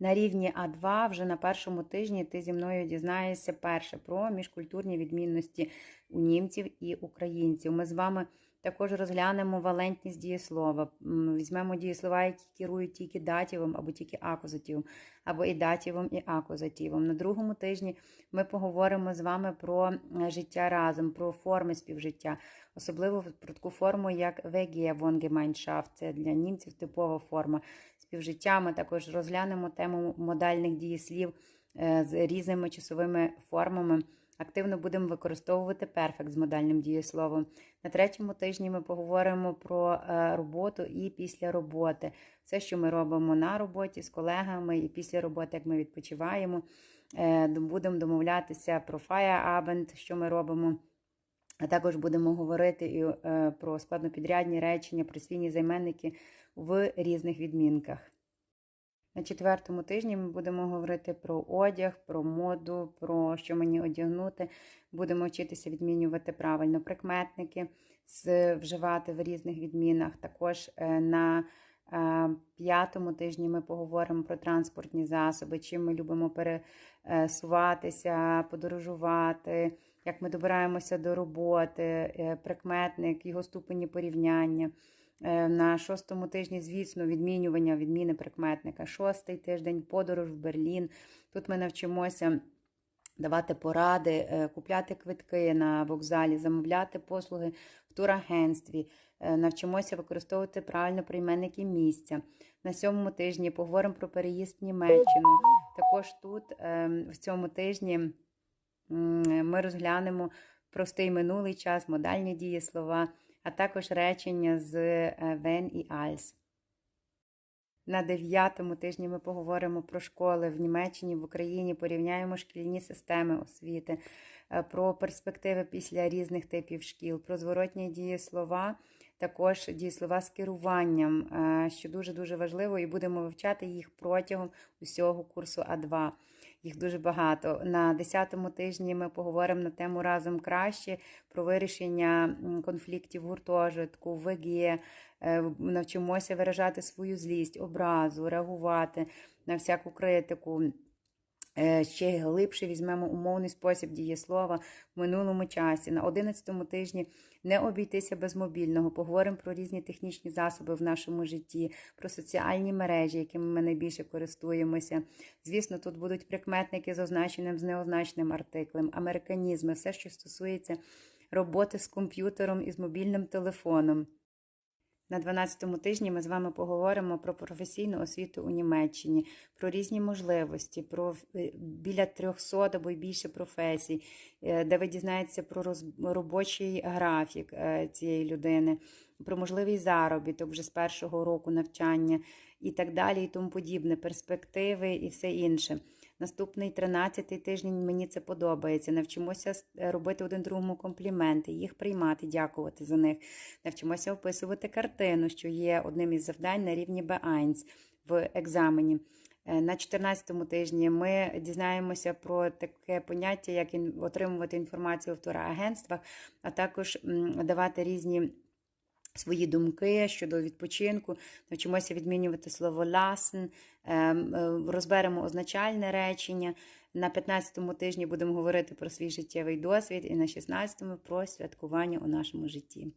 На рівні А2 вже на першому тижні ти зі мною дізнаєшся перше про міжкультурні відмінності у німців і українців. Ми з вами також розглянемо валентність дієслова. Візьмемо дієслова, які керують тільки датівом або тільки акузативом, або і датівом, і акузативом. На другому тижні ми поговоримо з вами про життя разом, про форми співжиття, особливо про таку форму, як WG Wohngemeinschaft. Це для німців типова форма співжиття. Ми також розглянемо тему модальних дієслів е, з різними часовими формами. Активно будемо використовувати перфект з модальним дієсловом. На третьому тижні ми поговоримо про е, роботу і після роботи. Все, що ми робимо на роботі з колегами, і після роботи, як ми відпочиваємо. Е, Будемо домовлятися про Feierabend, що ми робимо. А також будемо говорити і е, про складнопідрядні речення, про свійні займенники в різних відмінках. На четвертому тижні ми будемо говорити про одяг, про моду, про що мені одягнути. Будемо вчитися відмінювати правильно прикметники, вживати в різних відмінах. Також е, на е, п'ятому тижні ми поговоримо про транспортні засоби, чим ми любимо пересуватися, подорожувати, як ми добираємося до роботи, е, прикметник, його ступені порівняння. Е, На шостому тижні, звісно, відмінювання, відміни прикметника. Шостий тиждень, подорож в Берлін. Тут ми навчимося давати поради, е, купляти квитки на вокзалі, замовляти послуги в турагентстві. Е, Навчимося використовувати правильно прийменники місця. На сьомому тижні поговоримо про переїзд в Німеччину. Також тут ем, в цьому тижні ми розглянемо простий минулий час, модальні дієслова, а також речення з е, wenn і als. На дев'ятому тижні ми поговоримо про школи в Німеччині, в Україні, порівняємо шкільні системи освіти, е, про перспективи після різних типів шкіл, про зворотні дієслова, також дієслова з керуванням, е, що дуже-дуже важливо, і будемо вивчати їх протягом усього курсу А2. Їх дуже багато. На 10-му тижні ми поговоримо на тему разом краще про вирішення конфліктів гуртожитку, ВГ, е, навчимося виражати свою злість, образу, реагувати на всяку критику. Е, Ще глибше візьмемо умовний спосіб дієслова в минулому часі. На 11-му тижні не обійтися без мобільного. Поговоримо про різні технічні засоби в нашому житті, про соціальні мережі, якими ми найбільше користуємося. Звісно, тут будуть прикметники з означеним, з неозначеним артиклем, американізми, все, що стосується роботи з комп'ютером і з мобільним телефоном. На 12-му тижні ми з вами поговоримо про професійну освіту у Німеччині, про різні можливості, про е, біля 300 або й більше професій, е, де ви дізнаєтеся про робочий графік е, цієї людини, про можливий заробіток вже з першого року навчання і так далі, і тому подібне, перспективи і все інше. Наступний 13-й тиждень мені це подобається. Навчимося робити один другому компліменти, їх приймати, дякувати за них. Навчимося описувати картину, що є одним із завдань на рівні B1 в екзамені. Е, На 14-му тижні ми дізнаємося про таке поняття, як отримувати інформацію в турагентствах, а також давати різні свої думки щодо відпочинку, навчимося відмінювати слово lassen, ем, е, розберемо означальне речення. На 15-му тижні будемо говорити про свій життєвий досвід, і на 16-му про святкування у нашому житті.